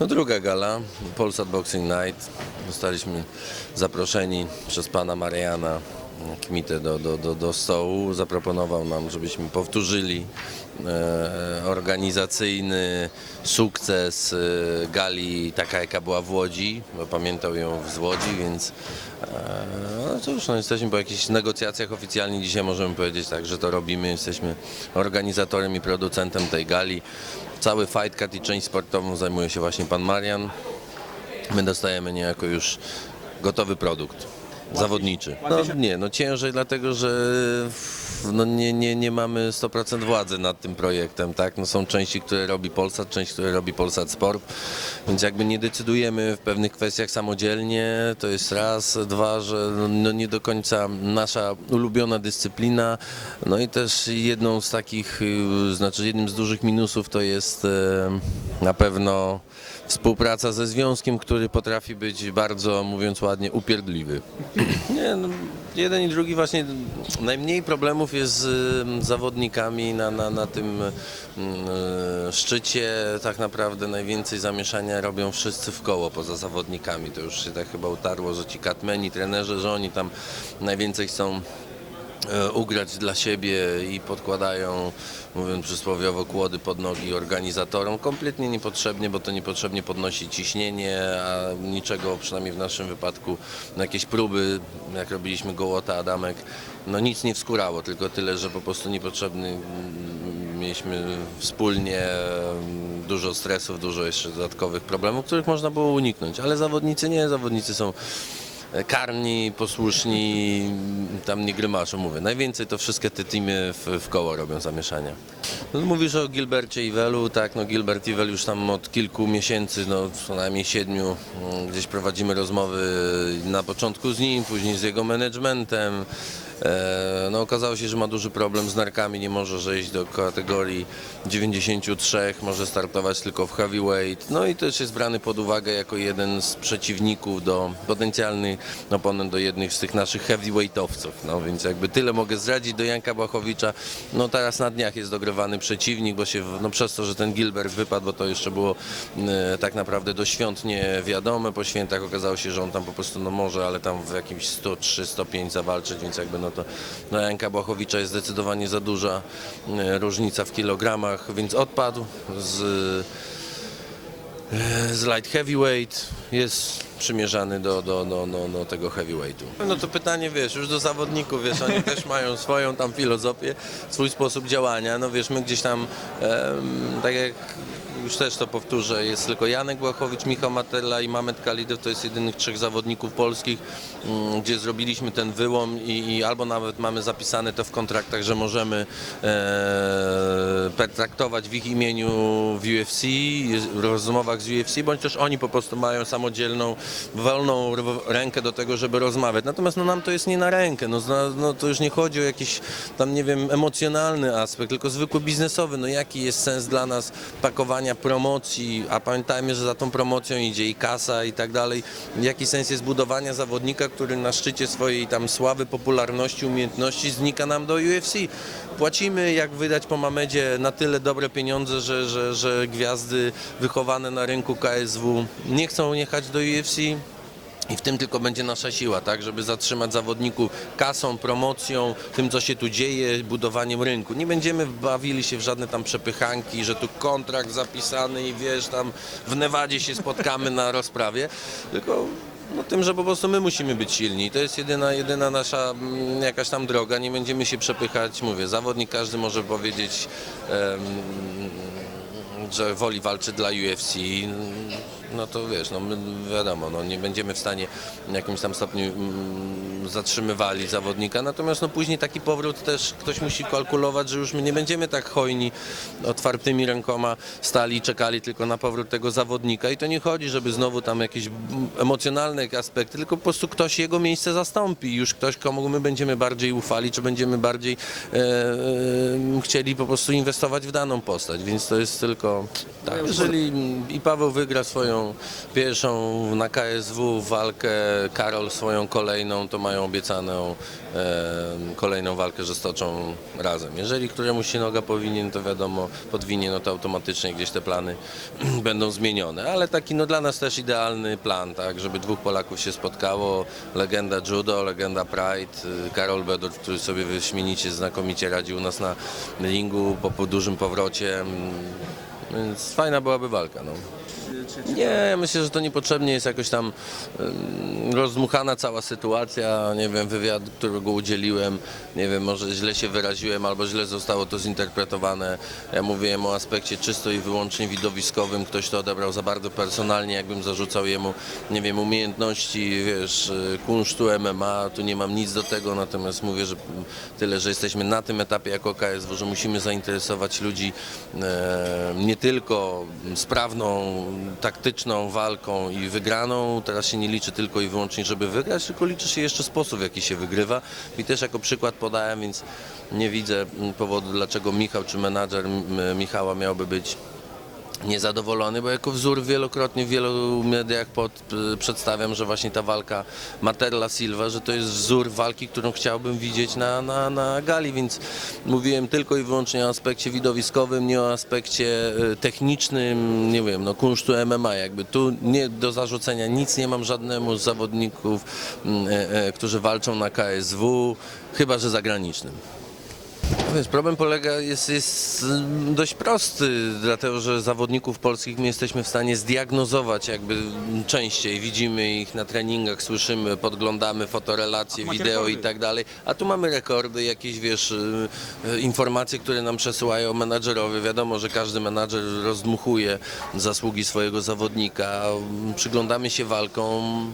No druga gala, Polsat Boxing Night. Zostaliśmy zaproszeni przez pana Mariana Kmitę do, do, do, do stołu. Zaproponował nam, żebyśmy powtórzyli e, organizacyjny sukces e, gali, taka jaka była w Łodzi, bo pamiętał ją z Łodzi, więc e, no cóż, no jesteśmy po jakichś negocjacjach oficjalnie dzisiaj możemy powiedzieć tak, że to robimy. Jesteśmy organizatorem i producentem tej gali. Cały Fight Cut i część sportową zajmuje się właśnie pan Marian. My dostajemy niejako już gotowy produkt. Zawodniczy. No, nie, no ciężej dlatego, że no nie, nie, nie mamy 100% władzy nad tym projektem, tak? No są części, które robi Polsat, część, które robi Polsat Sport, więc jakby nie decydujemy w pewnych kwestiach samodzielnie, to jest raz, dwa, że no, nie do końca nasza ulubiona dyscyplina, no i też jedną z takich, y, znaczy jednym z dużych minusów to jest e, na pewno współpraca ze związkiem, który potrafi być bardzo, mówiąc ładnie, upierdliwy. Nie, no, jeden i drugi właśnie najmniej problemów jest z y, zawodnikami na, na, na tym y, szczycie. Tak naprawdę najwięcej zamieszania robią wszyscy w koło poza zawodnikami. To już się tak chyba utarło, że ci katmeni, trenerzy, że oni tam najwięcej e, ugrać dla siebie i podkładają, mówiąc przysłowiowo, kłody pod nogi organizatorom. Kompletnie niepotrzebnie, bo to niepotrzebnie podnosi ciśnienie, a niczego, przynajmniej w naszym wypadku, na jakieś próby, jak robiliśmy Gołota, Adamek, no nic nie wskórało, tylko tyle, że po prostu niepotrzebny mieliśmy wspólnie dużo stresów, dużo jeszcze dodatkowych problemów, których można było uniknąć, ale zawodnicy nie, zawodnicy są karni, posłuszni, tam nie grymaszą, mówię. Najwięcej to wszystkie te teamy w, w koło robią zamieszania. No, mówisz o Gilbercie i Welu, tak, no Gilbert i Wel już tam od kilku miesięcy, no co najmniej siedmiu, mm, gdzieś prowadzimy rozmowy na początku z nim, później z jego managementem. E, No okazało się, że ma duży problem z narkami, nie może zejść do kategorii 93, może startować tylko w heavyweight. No i też jest brany pod uwagę jako jeden z przeciwników do potencjalny oponent do jednych z tych naszych heavyweightowców. No więc jakby tyle mogę zdradzić do Janka Błachowicza. No teraz na dniach jest dogrywany przeciwnik, bo się no przez to, że ten Gilbert wypadł, bo to jeszcze było e, tak naprawdę do świąt wiadome. Po świętach okazało się, że on tam po prostu no może, ale tam w jakimś 103, 105 zawalczyć, więc jakby no to dla Janka Błachowicza jest zdecydowanie za duża e, różnica w kilogramach, więc odpadł z, e, z light heavyweight, jest przymierzany do, do, do, do, do tego heavyweightu. No to pytanie, wiesz, już do zawodników, wiesz, oni też mają swoją tam filozofię, swój sposób działania, no wiesz, my gdzieś tam, tak jak już też to powtórzę, jest tylko Janek Błachowicz, Michał Matella i Mamet Kalidew, to jest jedynych trzech zawodników polskich, mm, gdzie zrobiliśmy ten wyłom i, i albo nawet mamy zapisane to w kontraktach, że możemy e, pertraktować w ich imieniu w UFC, w rozmowach z UFC, bądź też oni po prostu mają samodzielną, wolną rękę do tego, żeby rozmawiać. Natomiast no, nam to jest nie na rękę, no, no, to już nie chodzi o jakiś tam, nie wiem, emocjonalny aspekt, tylko zwykły biznesowy. No jaki jest sens dla nas pakowania promocji, a pamiętajmy, że za tą promocją idzie i kasa i tak dalej. Jaki sens jest budowania zawodnika, który na szczycie swojej tam sławy, popularności, umiejętności znika nam do UFC. Płacimy, jak wydać po Mamedzie, na tyle dobre pieniądze, że, że, że gwiazdy wychowane na rynku KSW nie chcą jechać do UFC. I w tym tylko będzie nasza siła, tak, żeby zatrzymać zawodników kasą, promocją, tym co się tu dzieje, budowaniem rynku. Nie będziemy bawili się w żadne tam przepychanki, że tu kontrakt zapisany i wiesz, tam w Nevadzie się spotkamy na rozprawie, tylko no, tym, że po prostu my musimy być silni. To jest jedyna, jedyna nasza mm, jakaś tam droga, nie będziemy się przepychać. Mówię, zawodnik każdy może powiedzieć, że woli walczyć dla UFC, no to wiesz, no my, wiadomo, no nie będziemy w stanie w jakimś tam stopniu mm, zatrzymywali zawodnika, natomiast no później taki powrót też ktoś musi kalkulować, że już my nie będziemy tak hojni, otwartymi rękoma stali i czekali tylko na powrót tego zawodnika. I to nie chodzi, żeby znowu tam jakieś emocjonalne aspekty, tylko po prostu ktoś jego miejsce zastąpi, już ktoś, komu my będziemy bardziej ufali, czy będziemy bardziej e, e, chcieli po prostu inwestować w daną postać, więc to jest tylko tak, jeżeli i Paweł wygra swoją pierwszą na KSW walkę, Karol swoją kolejną, to mają obiecaną e, kolejną walkę, że stoczą razem. Jeżeli któremuś się noga powinien, to wiadomo, podwinie, no to automatycznie gdzieś te plany będą zmienione. Ale taki no dla nas też idealny plan, tak, żeby dwóch Polaków się spotkało. Legenda judo, legenda pride, Karol Bedor, który sobie wyśmienicie, znakomicie radzi u nas na ringu po, po dużym powrocie. Więc fajna byłaby walka. No. Nie, ja myślę, że to niepotrzebnie jest jakoś tam ym, rozdmuchana cała sytuacja, nie wiem, wywiad, którego udzieliłem, nie wiem, może źle się wyraziłem albo źle zostało to zinterpretowane. Ja mówiłem o aspekcie czysto i wyłącznie widowiskowym, ktoś to odebrał za bardzo personalnie, jakbym zarzucał jemu, nie wiem, umiejętności, wiesz, y, kunsztu MMA, tu nie mam nic do tego, natomiast mówię, że tyle, że jesteśmy na tym etapie jako KSW, że musimy zainteresować ludzi e, nie tylko sprawną, taktyczną walką i wygraną. Teraz się nie liczy tylko i wyłącznie, żeby wygrać, tylko liczy się jeszcze sposób, w jaki się wygrywa. I też jako przykład podałem, więc nie widzę powodu, dlaczego Michał czy menadżer Michała miałby być niezadowolony, bo jako wzór wielokrotnie w wielu mediach pod, y, przedstawiam, że właśnie ta walka Materla Silva, że to jest wzór walki, którą chciałbym widzieć na, na, na gali, więc mówiłem tylko i wyłącznie o aspekcie widowiskowym, nie o aspekcie y, technicznym, nie wiem, no kunsztu MMA, jakby tu nie do zarzucenia nic nie mam żadnemu z zawodników, e, e, którzy walczą na KSW, chyba że zagranicznym. Wiesz, problem polega, jest, jest mm, dość prosty, dlatego że zawodników polskich my jesteśmy w stanie zdiagnozować jakby częściej. Widzimy ich na treningach, słyszymy, podglądamy fotorelacje, wideo i tak dalej. A tu mamy rekordy, jakieś wiesz, y, y, informacje, które nam przesyłają menadżerowie. Wiadomo, że każdy menadżer rozdmuchuje zasługi swojego zawodnika. Przyglądamy się walkom.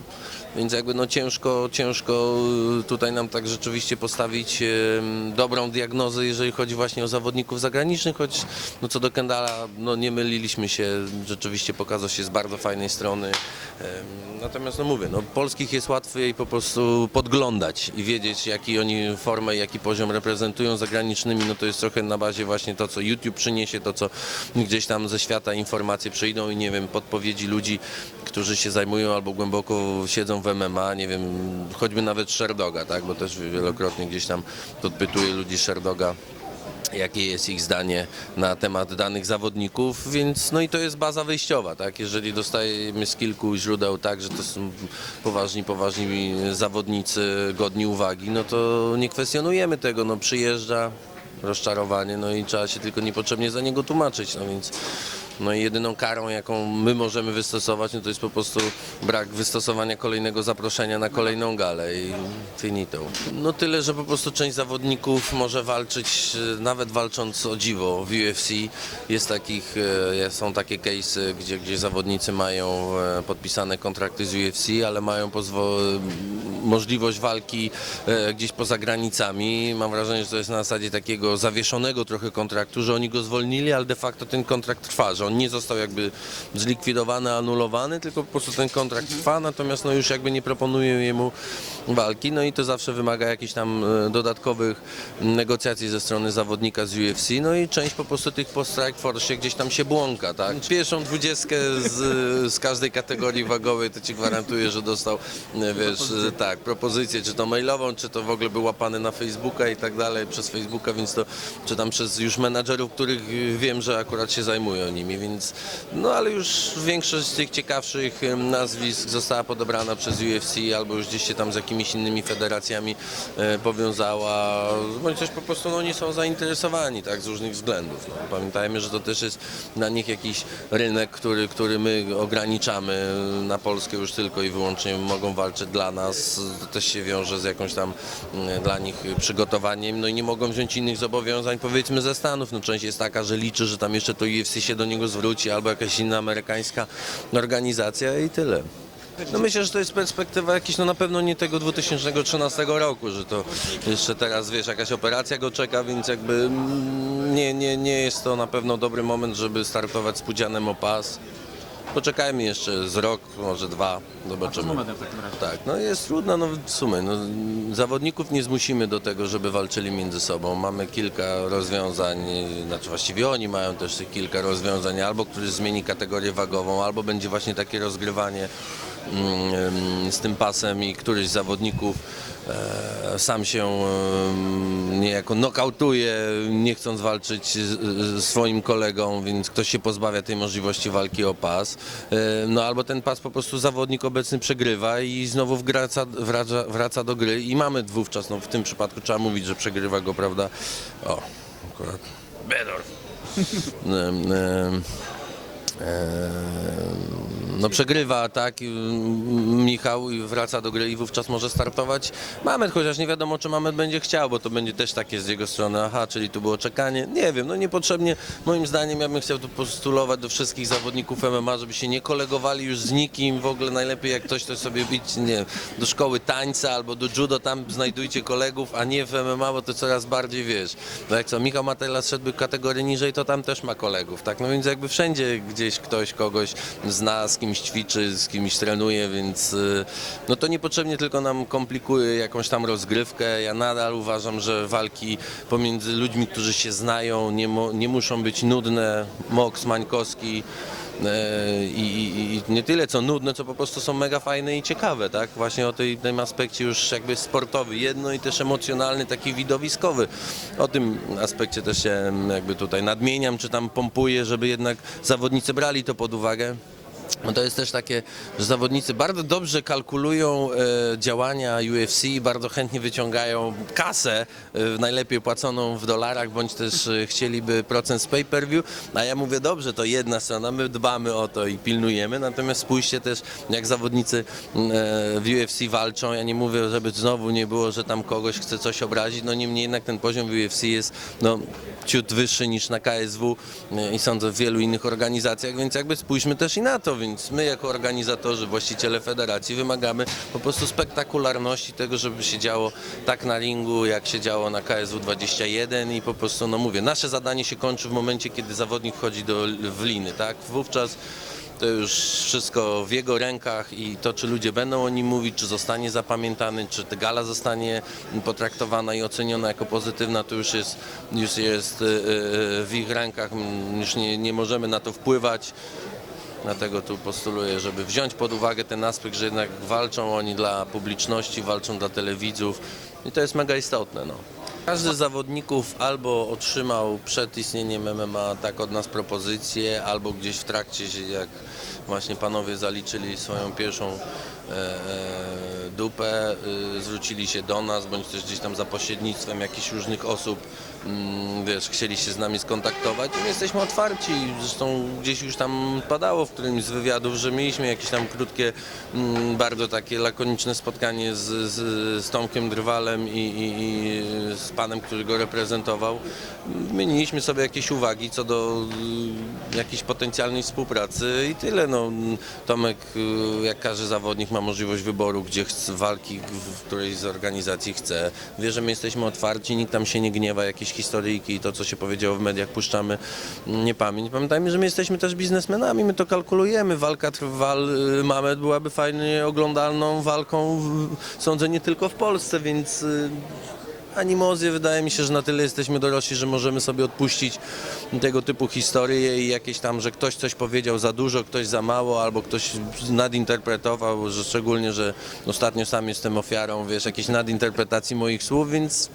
Więc jakby no ciężko, ciężko y, tutaj nam tak rzeczywiście postawić em, dobrą diagnozę, jeżeli chodzi właśnie o zawodników zagranicznych, choć no co do Kendala, no nie myliliśmy się, rzeczywiście pokazał się z bardzo fajnej strony. Natomiast no mówię, no polskich jest łatwiej po prostu podglądać i wiedzieć jaki oni formę, jaki poziom reprezentują zagranicznymi, no to jest trochę na bazie właśnie to, co YouTube przyniesie, to co gdzieś tam ze świata informacje przyjdą i nie wiem, podpowiedzi ludzi, którzy się zajmują albo głęboko siedzą w MMA, nie wiem, choćby nawet Sherdoga, tak, bo też wielokrotnie gdzieś tam podpytuję ludzi Sherdoga, jakie jest ich zdanie na temat danych zawodników, więc no i to jest baza wyjściowa, tak? Jeżeli dostajemy z kilku źródeł tak, że to są poważni, poważni zawodnicy, godni uwagi, no to nie kwestionujemy tego, no przyjeżdża rozczarowanie, no i trzeba się tylko niepotrzebnie za niego tłumaczyć, no więc no i jedyną karą, jaką my możemy wystosować, no to jest po prostu brak wystosowania kolejnego zaproszenia na kolejną galę i finito. No tyle, że po prostu część zawodników może walczyć, e, nawet walcząc o dziwo w UFC. Jest takich, e, są takie case'y, gdzie, gdzie zawodnicy mają e, podpisane kontrakty z UFC, ale mają możliwość walki gdzieś poza granicami. Mam wrażenie, że to jest na zasadzie takiego zawieszonego trochę kontraktu, że oni go zwolnili, ale de facto ten kontrakt trwa, on nie został jakby zlikwidowany, anulowany, tylko po prostu ten kontrakt trwa, natomiast no już jakby nie proponują jemu walki, no i to zawsze wymaga jakichś tam e, dodatkowych negocjacji ze strony zawodnika z UFC, no i część po prostu tych po Strike Force gdzieś tam się błąka, tak? Pierwszą dwudziestkę z, z każdej kategorii wagowej to ci gwarantuję, że dostał, e, wiesz, e, tak, propozycję, czy to mailową, czy to w ogóle był łapany na Facebooka i tak dalej, przez Facebooka, więc to, czy tam przez już menadżerów, których e, wiem, że akurat się zajmują nimi, więc, no ale już większość z tych ciekawszych nazwisk została podebrana przez UFC albo już gdzieś się tam z jakimiś innymi federacjami e, powiązała, bądź też po prostu no, oni są zainteresowani, tak, z różnych względów. No. Pamiętajmy, że to też jest dla nich jakiś rynek, który, który my ograniczamy na Polskę już tylko i wyłącznie mogą walczyć dla nas, to też się wiąże z jakąś tam mm, dla nich przygotowaniem, no i nie mogą wziąć innych zobowiązań powiedzmy ze Stanów, no część jest taka, że liczy, że tam jeszcze to UFC się do niego zwróci albo jakaś inna amerykańska organizacja i tyle. No myślę, że to jest perspektywa jakiś, no na pewno nie tego 2013 roku, że to jeszcze teraz, wiesz, jakaś operacja go czeka, więc jakby mm, nie, nie, nie jest to na pewno dobry moment, żeby startować z pudzianem o pas. Poczekajmy jeszcze z rok, może dwa, zobaczymy. Numer w takim razie. Tak, no jest trudno, no w sumie, no, zawodników nie zmusimy do tego, żeby walczyli między sobą. Mamy kilka rozwiązań, znaczy właściwie oni mają też kilka rozwiązań, albo któryś zmieni kategorię wagową, albo będzie właśnie takie rozgrywanie z tym pasem i któryś z zawodników e, sam się e, niejako nokautuje, nie chcąc walczyć z, z swoim kolegą, więc ktoś się pozbawia tej możliwości walki o pas. E, no albo ten pas po prostu zawodnik obecny przegrywa i znowu wraca, wraca, wraca do gry i mamy wówczas, no w tym przypadku trzeba mówić, że przegrywa go, prawda? O, akurat. Bedor. Em, no przegrywa, tak, mm, Michał i wraca do gry i wówczas może startować. Mamet, chociaż nie wiadomo, czy Mamet będzie chciał, bo to będzie też takie z jego strony, aha, czyli tu było czekanie, nie wiem, no niepotrzebnie, moim zdaniem ja bym chciał tu postulować do wszystkich zawodników MMA, żeby się nie kolegowali już z nikim, w ogóle najlepiej jak ktoś to sobie iść, nie do szkoły tańca albo do judo, tam znajdujcie kolegów, a nie w MMA, bo to coraz bardziej, wiesz, no jak co, Michał Matela szedłby kategorię niżej, to tam też ma kolegów, tak, no więc jakby wszędzie gdzieś ktoś kogoś zna, z kimś ćwiczy, z kimś trenuje, więc y, no to niepotrzebnie tylko nam komplikuje jakąś tam rozgrywkę. Ja nadal uważam, że walki pomiędzy ludźmi, którzy się znają, nie, nie muszą być nudne. Moks, Mańkowski, e, i, i, i nie tyle co nudne, co po prostu są mega fajne i ciekawe, tak? Właśnie o tej, tym aspekcie już jakby sportowy, jedno i też emocjonalny, taki widowiskowy. O tym aspekcie też się em, jakby tutaj nadmieniam, czy tam pompuję, żeby jednak zawodnicy brali to pod uwagę. To jest też takie, że zawodnicy bardzo dobrze kalkulują e, działania UFC, bardzo chętnie wyciągają kasę, e, najlepiej płaconą w dolarach, bądź też e, chcieliby procent z pay-per-view, a ja mówię dobrze, to jedna strona, my dbamy o to i pilnujemy, natomiast spójrzcie też, jak zawodnicy w UFC walczą, ja nie mówię, żeby znowu nie było, że tam kogoś chce coś obrazić, no niemniej jednak ten poziom w UFC jest no, ciut wyższy niż na KSW i sądzę w wielu innych organizacjach, więc jakby spójrzmy też i na to, więc my jako organizatorzy, właściciele federacji wymagamy po prostu spektakularności tego, żeby się działo tak na ringu, jak się działo na KSW 21 i po prostu, no mówię, nasze zadanie się kończy w momencie, kiedy zawodnik wchodzi do, w liny, tak? Wówczas to już wszystko w jego rękach i to, czy ludzie będą o nim mówić, czy zostanie zapamiętany, czy ta gala zostanie potraktowana i oceniona jako pozytywna, to już jest, już jest e, e, w ich rękach, już nie, nie możemy na to wpływać. Dlatego tu postuluję, żeby wziąć pod uwagę ten aspekt, że jednak walczą oni dla publiczności, walczą dla telewidzów i to jest mega istotne. No. Każdy z zawodników albo otrzymał przed istnieniem MMA tak od nas propozycję, albo gdzieś w trakcie, jak właśnie panowie zaliczyli swoją pierwszą e, e, dupę, e, zwrócili się do nas, bądź też gdzieś tam za pośrednictwem jakichś różnych osób, mm, wiesz, chcieli się z nami skontaktować my jesteśmy otwarci. Zresztą gdzieś już tam padało w którymś z wywiadów, że mieliśmy jakieś tam krótkie, mm, bardzo takie lakoniczne spotkanie z, z, z Tomkiem Drwalem i, i, i z panem, który go reprezentował. Wymieniliśmy sobie jakieś uwagi co do y, jakiejś potencjalnej współpracy i tyle. No, Tomek, y, jak każdy zawodnik, ma możliwość wyboru, gdzie chce walki, w której z organizacji chce. Wie, że my jesteśmy otwarci, nikt tam się nie gniewa, jakieś historyjki i to, co się powiedziało w mediach, puszczamy nie pamięć. Pamiętajmy, że my jesteśmy też biznesmenami, my to kalkulujemy. Walka Trwal y, Mamet byłaby fajnie oglądalną walką, sądzę, nie tylko w Polsce, więc y, animozje wydaje mi się, że na tyle jesteśmy dorośli, że możemy sobie odpuścić tego typu historie i jakieś tam, że ktoś coś powiedział za dużo, ktoś za mało, albo ktoś nadinterpretował, że szczególnie, że ostatnio sam jestem ofiarą, wiesz, jakiejś nadinterpretacji moich słów, więc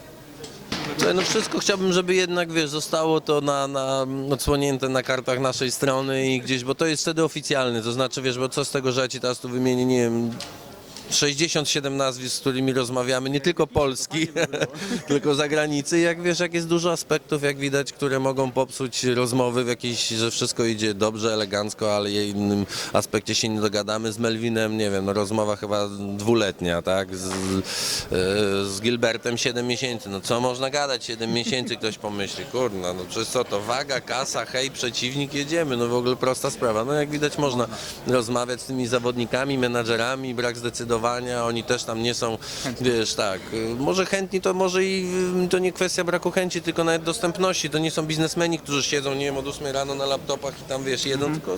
Słuchaj, no wszystko chciałbym, żeby jednak, wiesz, zostało to na, na, odsłonięte na kartach naszej strony i gdzieś, bo to jest wtedy oficjalny, to znaczy, wiesz, bo co z tego, że ja ci teraz tu wymienię, nie wiem, 67 nazwisk, z którymi rozmawiamy, nie tylko Polski, tylko zagranicy. Jak wiesz, jak jest dużo aspektów, jak widać, które mogą popsuć rozmowy w jakiejś, że wszystko idzie dobrze, elegancko, ale w innym aspekcie się nie dogadamy. Z Melvinem, nie wiem, no rozmowa chyba dwuletnia, tak? Z, e, z Gilbertem 7 miesięcy. No co można gadać 7 miesięcy, ktoś pomyśli, kurna, no przez co to waga, kasa, hej, przeciwnik, jedziemy. No w ogóle prosta sprawa. No jak widać można rozmawiać z tymi zawodnikami, menadżerami, brak zdecydowania, oni też tam nie są, wiesz, tak, może chętni to może i y, to nie kwestia braku chęci, tylko nawet dostępności, to nie są biznesmeni, którzy siedzą, nie wiem, od 8 rano na laptopach i tam, wiesz, jedzą, tylko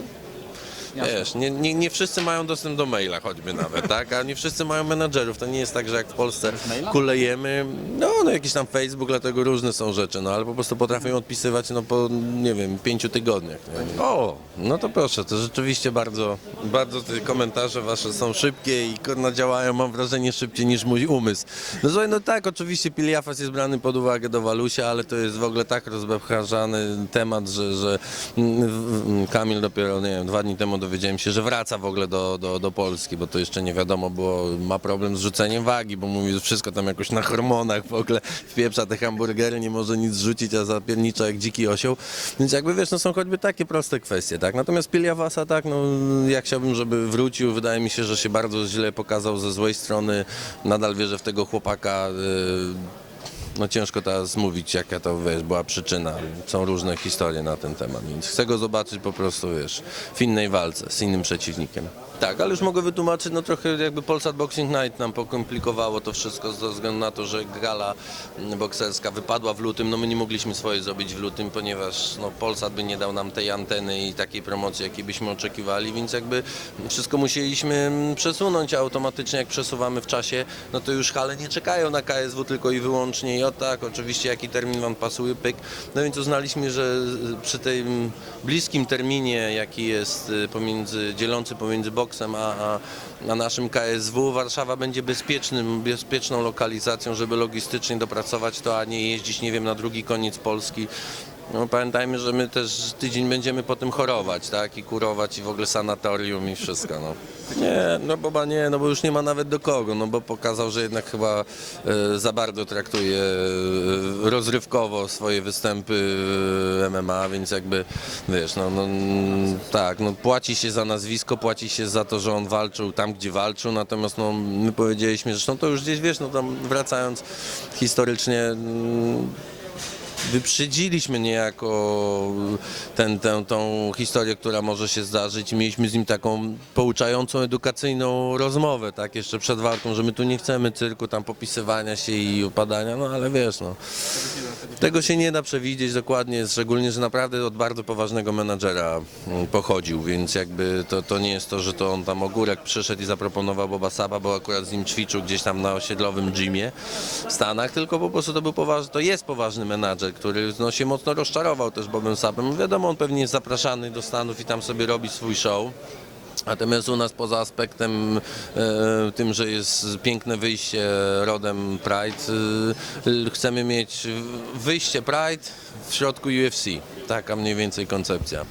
Wiesz, nie, nie, nie wszyscy mają dostęp do maila choćby nawet, tak? A nie wszyscy mają menadżerów. To nie jest tak, że jak w Polsce kulejemy, no, no jakiś tam Facebook, dlatego różne są rzeczy, no ale po prostu potrafią odpisywać no po, nie wiem, pięciu tygodniach. Nie? O, no to proszę, to rzeczywiście bardzo, bardzo te komentarze wasze są szybkie i kurna działają, mam wrażenie, szybciej niż mój umysł. No słuchaj, no tak, oczywiście Piliafas jest brany pod uwagę do Walusia, ale to jest w ogóle tak rozbewcharzany temat, że, że mm, Kamil dopiero, nie wiem, dwa dni temu dowiedziałem się, że wraca w ogóle do, do, do Polski, bo to jeszcze nie wiadomo było, ma problem z rzuceniem wagi, bo mówi, że wszystko tam jakoś na hormonach w ogóle wpieprza te hamburgery, nie może nic rzucić, a zapiernicza jak dziki osioł, więc jakby wiesz, no są choćby takie proste kwestie, tak, natomiast Piliawasa, tak, no ja chciałbym, żeby wrócił, wydaje mi się, że się bardzo źle pokazał ze złej strony, nadal wierzę w tego chłopaka, y, no ciężko teraz mówić, jaka to wiesz, była przyczyna. Są różne historie na ten temat, więc chcę go zobaczyć po prostu, wiesz, w innej walce, z innym przeciwnikiem. Tak, ale już mogę wytłumaczyć, no trochę jakby Polsat Boxing Night nam pokomplikowało to wszystko ze względu na to, że gala bokserska wypadła w lutym, no my nie mogliśmy swoje zrobić w lutym, ponieważ no Polsat by nie dał nam tej anteny i takiej promocji, jakiej byśmy oczekiwali, więc jakby wszystko musieliśmy mm, przesunąć, a automatycznie jak przesuwamy w czasie, no to już hale nie czekają na KSW tylko i wyłącznie i o tak, oczywiście jaki termin wam pasuje, pyk. No więc uznaliśmy, że przy tym bliskim terminie, jaki jest y, pomiędzy, dzielący pomiędzy boksem a, a, naszym KSW, Warszawa będzie bezpiecznym, bezpieczną lokalizacją, żeby logistycznie dopracować to, a nie jeździć, nie wiem, na drugi koniec Polski. No, pamiętajmy, że my też tydzień będziemy po tym chorować, tak? I kurować, i w ogóle sanatorium i wszystko, no. Nie, no boba nie, no bo już nie ma nawet do kogo, no bo pokazał, że jednak chyba e, za bardzo traktuje e, rozrywkowo swoje występy e, MMA, więc jakby, wiesz, no, no tak, no płaci się za nazwisko, płaci się za to, że on walczył tam, gdzie walczył, natomiast no my powiedzieliśmy, zresztą to już gdzieś, wiesz, no tam wracając historycznie, mm, wyprzedziliśmy niejako ten, tę, tą historię, która może się zdarzyć. I mieliśmy z nim taką pouczającą, edukacyjną rozmowę, tak, jeszcze przed walką, że my tu nie chcemy cyrku, tam popisywania się i upadania, no ale wiesz, no, tego się nie da przewidzieć dokładnie, szczególnie, że naprawdę od bardzo poważnego menadżera mm, pochodził, więc jakby to, to nie jest to, że to on tam ogórek przyszedł i zaproponował Boba Saba, bo akurat z nim ćwiczył gdzieś tam na osiedlowym gymie w Stanach, tylko po prostu to był poważny, to jest poważny menadżer, który no, się mocno rozczarował też Bobem Sabem. Wiadomo, on pewnie jest zapraszany do Stanów i tam sobie robi swój show. Natomiast u nas poza aspektem e, tym, że jest piękne wyjście rodem Pride, e, chcemy mieć wyjście Pride w środku UFC. Taka mniej więcej koncepcja.